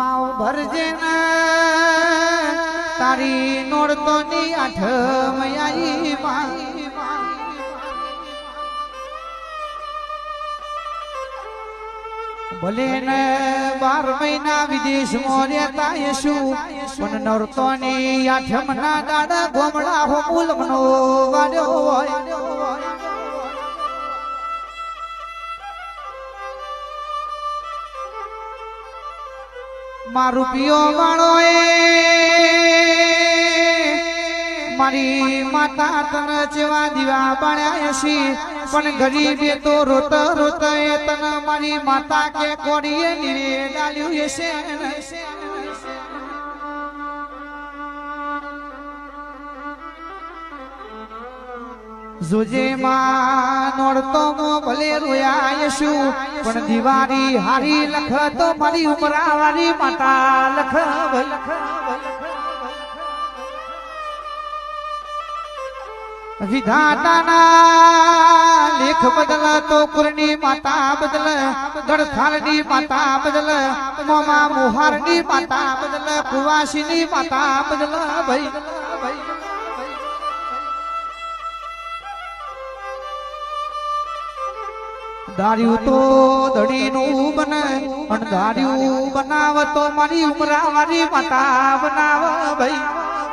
માવ ભરજે તારી નોડતો ની આઠ આઈ માં. ભલે ને બાર મહિના વિદેશમાં રહેતા યશુ પણ નરતો ની આઠમ ના દાડા ગોમડા હો મુલમનો. મારું પિયો માણો એ મારી માતા તન જેવા દીવા બાળ્યા છી પણ ગરીબે તો રોત રોત એ તન મારી માતા કે કોડીએ ડાલ્યું છે જોજે માં નોડતો મો ભલે રોયા શું પણ દિવાળી હારી લખ તો મારી ઉમરા વાળી માતા લખ વિધાતાના લેખ બદલ તો કુરની માતા બદલ ગડથાલની માતા બદલ, મોમા મોહારની માતા બદલ, કુવાસીની માતા બદલ ભાઈ. દાર્યું તો દડીનું બને પણ દાર્યું બનાવ તો મારી ઉમરા મારી માતા બનાવ ભાઈ.